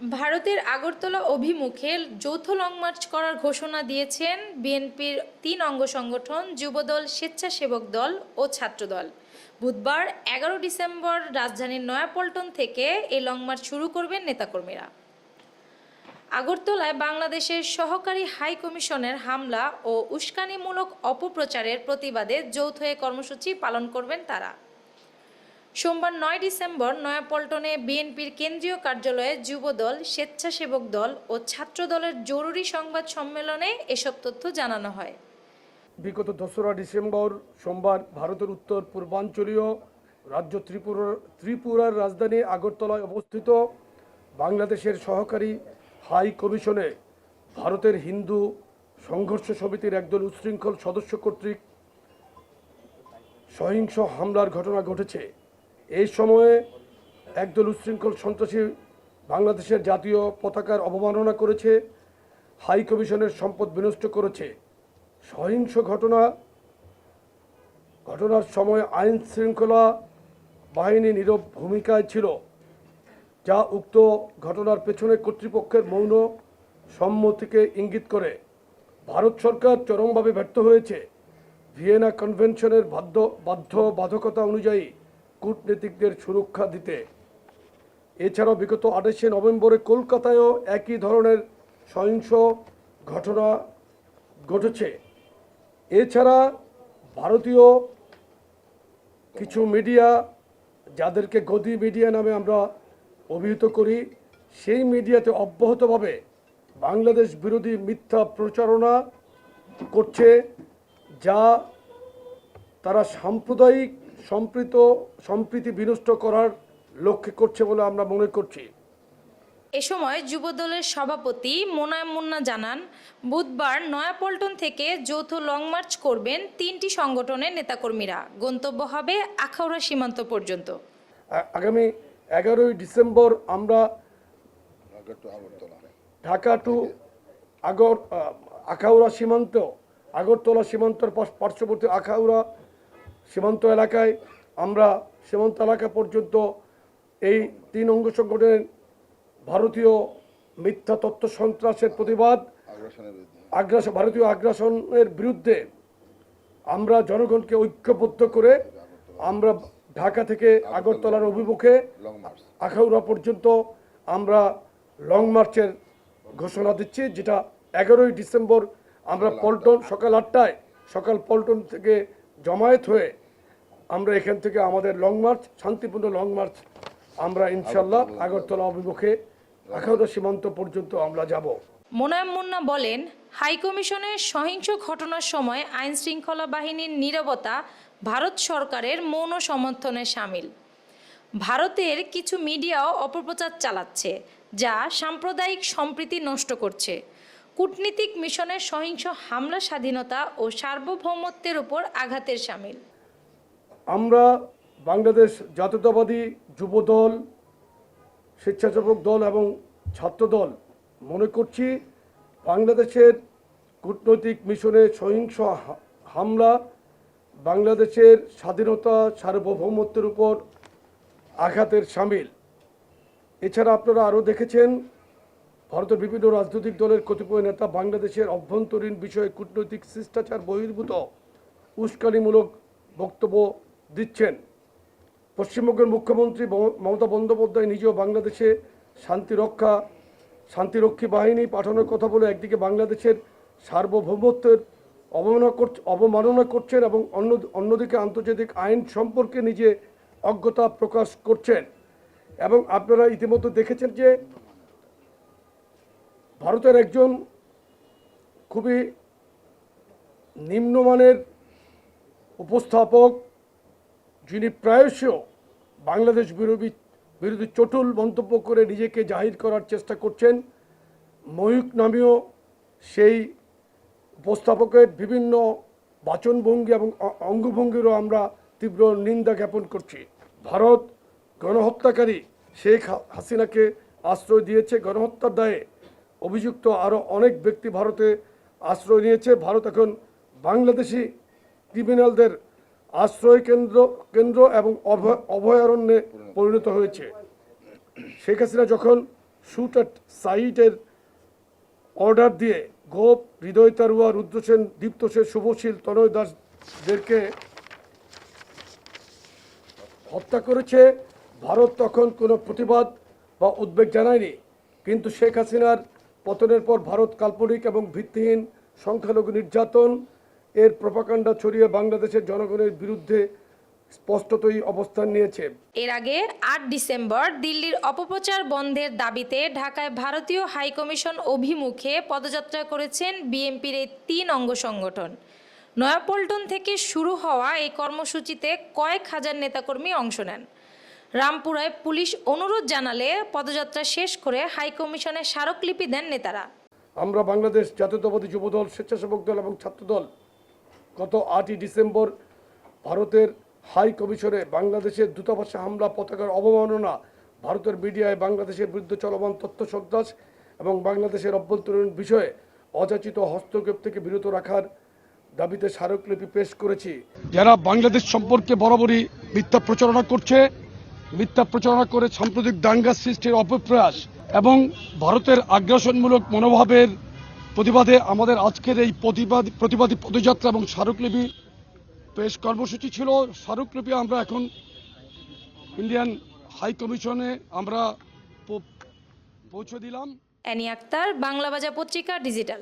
ভারতের আগরতলা অভিমুখে যৌথ লং মার্চ করার ঘোষণা দিয়েছেন বিএনপির তিন অঙ্গ সংগঠন, যুবদল, স্বেচ্ছাসেবক দল ও ছাত্রদল। বুধবার এগারো ডিসেম্বর রাজধানীর নয়াপল্টন থেকে এই লং মার্চ শুরু করবেন নেতাকর্মীরা। আগরতলায় বাংলাদেশের সহকারী হাই কমিশনের হামলা ও উস্কানিমূলক অপপ্রচারের প্রতিবাদে যৌথ এ কর্মসূচি পালন করবেন তারা। সোমবার নয় ডিসেম্বর নয়াপল্টনে বিএনপির কেন্দ্রীয় কার্যালয়ে যুবদল, স্বেচ্ছাসেবক দল ও ছাত্র দলের জরুরি সংবাদ সম্মেলনে এসব তথ্য জানানো হয়। বিগত দোসরা ডিসেম্বর সোমবার ভারতের উত্তর পূর্বাঞ্চলীয় রাজ্য ত্রিপুরার ত্রিপুরার রাজধানী আগরতলায় অবস্থিত বাংলাদেশের সহকারী হাই কমিশনে ভারতের হিন্দু সংঘর্ষ সমিতির একদল উচ্ছৃঙ্খল সদস্য কর্তৃক সহিংস হামলার ঘটনা ঘটেছে। এই সময়ে একদল উচ্ছৃঙ্খল সন্ত্রাসী বাংলাদেশের জাতীয় পতাকার অবমাননা করেছে, হাই কমিশনের সম্পদ বিনষ্ট করেছে। সহিংস ঘটনা, ঘটনার সময় আইন শৃঙ্খলা বাহিনী নীরব ভূমিকায় ছিল, যা উক্ত ঘটনার পেছনে কর্তৃপক্ষের মৌন সম্মতিকে ইঙ্গিত করে। ভারত সরকার চরমভাবে ব্যর্থ হয়েছে। ভিয়েনা কনভেনশনের বাধ্য বাধ্য বাধকতা অনুযায়ী কূটনীতিকদের সুরক্ষা দিতে। এছাড়াও বিগত আঠাশে নভেম্বরে কলকাতায়ও একই ধরনের সহিংস ঘটনা ঘটেছে। এছাড়া ভারতীয় কিছু মিডিয়া, যাদেরকে গদি মিডিয়া নামে আমরা অভিহিত করি, সেই মিডিয়াতে অব্যাহতভাবে বাংলাদেশ বিরোধী মিথ্যা প্রচারণা করছে, যা তারা সাম্প্রদায়িক সম্প্রীত সম্প্রীতি বিনষ্ট করার লক্ষ্যে করছে বলে আমরা মনে করছি। এ সময় যুবদলের সভাপতি মোনায়েম মুন্না জানান বুধবার নয়াপল্টন থেকে যৌথ লং মার্চ করবেন তিনটি সংগঠনের নেতাকর্মীরা। গন্তব্য হবে আখাউড়া সীমান্ত পর্যন্ত। আগামী এগারোই ডিসেম্বর আমরা ঢাকা টু আগর আখাউড়া সীমান্ত আগরতলা সীমান্তর পার্শ্ববর্তী আখাউড়া সীমান্ত এলাকায় আমরা সীমান্ত এলাকা পর্যন্ত এই তিন অঙ্গ সংগঠনের ভারতীয় মিথ্যা তত্ত্ব সন্ত্রাসের প্রতিবাদ আগ্রাসন ভারতীয় আগ্রাসনের বিরুদ্ধে আমরা জনগণকে ঐক্যবদ্ধ করে আমরা ঢাকা থেকে আগরতলার অভিমুখে আখাউড়া পর্যন্ত আমরা লং মার্চের ঘোষণা দিচ্ছি যেটা এগারোই ডিসেম্বর আমরা পল্টন সকাল আটটায় সকাল পল্টন থেকে জমায়েত হয়ে আমরা এখান থেকে আমাদের লং মার্চ শান্তিপূর্ণ লং মার্চ আমরা ইনশাল্লাহ আগরতলা অভিমুখে আখাউড়া সীমান্ত পর্যন্ত আমরা যাব। মোনায়েম মুন্না বলেন হাইকমিশনের সহিংস ঘটনার সময় আইন শৃঙ্খলা বাহিনীর নীরবতা ভারত সরকারের মৌন সমর্থনে সামিল। ভারতের কিছু মিডিয়াও অপপ্রচার চালাচ্ছে যা সাম্প্রদায়িক সম্প্রীতি নষ্ট করছে। কূটনীতিক মিশনের সহিংস হামলা স্বাধীনতা ও সার্বভৌমত্বের উপর আঘাতের সামিল। আমরা বাংলাদেশ জাতীয়তাবাদী যুবদল, স্বেচ্ছাসেবক দল এবং ছাত্রদল মনে করছি বাংলাদেশের কূটনৈতিক মিশনে সহিংস হামলা, বাংলাদেশের স্বাধীনতা সার্বভৌমত্বের উপর আঘাতের সামিল। এছাড়া আপনারা আরও দেখেছেন, ভারতের বিভিন্ন রাজনৈতিক দলের কতিপয় নেতা বাংলাদেশের অভ্যন্তরীণ বিষয়ে কূটনৈতিক শিষ্টাচার বহির্ভূত উস্কানিমূলক বক্তব্য দিচ্ছেন। পশ্চিমবঙ্গের মুখ্যমন্ত্রী মম- মমতা বন্দ্যোপাধ্যায় নিজেও বাংলাদেশে শান্তি রক্ষা শান্তিরক্ষী বাহিনী পাঠানোর কথা বলে একদিকে বাংলাদেশের সার্বভৌমত্বের অবমাননা করছে, অবমাননা করছেন এবং অন্য, অন্যদিকে আন্তর্জাতিক আইন সম্পর্কে নিজে অজ্ঞতা প্রকাশ করছেন। এবং আপনারা ইতিমধ্যে দেখেছেন যে ভারতের একজন খুবই নিম্নমানের উপস্থাপক যিনি প্রায়শ বাংলাদেশ বিরোধী বিরোধী চটুল মন্তব্য করে নিজেকে জাহির করার চেষ্টা করছেন ময়ূক নামীয় সেই উপস্থাপকের বিভিন্ন বাচনভঙ্গি এবং অঙ্গভঙ্গিরও আমরা তীব্র নিন্দা জ্ঞাপন করছি। ভারত গণহত্যাকারী শেখ হাসিনাকে আশ্রয় দিয়েছে গণহত্যার দায়ে। অভিযুক্ত আরও অনেক ব্যক্তি ভারতে আশ্রয় নিয়েছে। ভারত এখন বাংলাদেশি ক্রিমিনালদের আশ্রয় কেন্দ্র কেন্দ্র এবং অভয়- অভয়ারণ্যে পরিণত হয়েছে। শেখ হাসিনা যখন শুট অ্যাট সাইটের অর্ডার দিয়ে গোপ, হৃদয় তারুয়া রুদ্রসেন দীপ্ত সেন, শুভশীল, তনয় দাসদেরকে হত্যা করেছে, ভারত তখন কোনো প্রতিবাদ বা উদ্বেগ জানায়নি। কিন্তু শেখ হাসিনার পতনের পর ভারত কাল্পনিক এবং ভিত্তিহীন সংখ্যালঘু নির্যাতন এর প্রপাকাণ্ডা ছড়িয়ে বাংলাদেশের জনগণের বিরুদ্ধে স্পষ্টতই অবস্থান নিয়েছে। এর আগে আট ডিসেম্বর দিল্লির অপপ্রচার বন্ধের দাবিতে ঢাকায় ভারতীয় হাইকমিশন অভিমুখে পদযাত্রা করেছেন বিএনপির এই তিন অঙ্গ সংগঠন। নয়াপল্টন থেকে শুরু হওয়া এই কর্মসূচিতে কয়েক হাজার নেতাকর্মী অংশ নেন। রামপুরায় পুলিশ অনুরোধ জানালে পদযাত্রা শেষ করে হাইকমিশনে স্মারকলিপি দেন নেতারা। আমরা বাংলাদেশ জাতীয়তাবাদী যুবদল স্বেচ্ছাসেবক দল এবং ছাত্রদল গত আটই ডিসেম্বর ভারতের হাই কমিশনে বাংলাদেশের দূতাবাসে হামলা, পতাকার অবমাননা, ভারতের মিডিয়ায় বাংলাদেশের বিরুদ্ধে চলমান তথ্য সন্ত্রাস এবং বাংলাদেশের অভ্যন্তরীণ বিষয়ে অযাচিত হস্তক্ষেপ থেকে বিরত রাখার দাবিতে স্মারকলিপি পেশ করেছি। যারা বাংলাদেশ সম্পর্কে বরাবরই মিথ্যা প্রচারণা করছে, মিথ্যা প্রচারণা করে সাম্প্রতিক দাঙ্গা সৃষ্টির অপপ্রয়াস এবং ভারতের আগ্রাসনমূলক মনোভাবের প্রতিবাদে আমাদের আজকের এই প্রতিবাদ, প্রতিবাদী পদযাত্রা এবং স্মারকলিপি পেশ কর্মসূচি ছিল। স্মারকলিপি আমরা এখন ইন্ডিয়ান হাই কমিশনে আমরা পৌঁছে দিলাম। অ্যানি আক্তার বাংলা বাজার পত্রিকা, ডিজিটাল।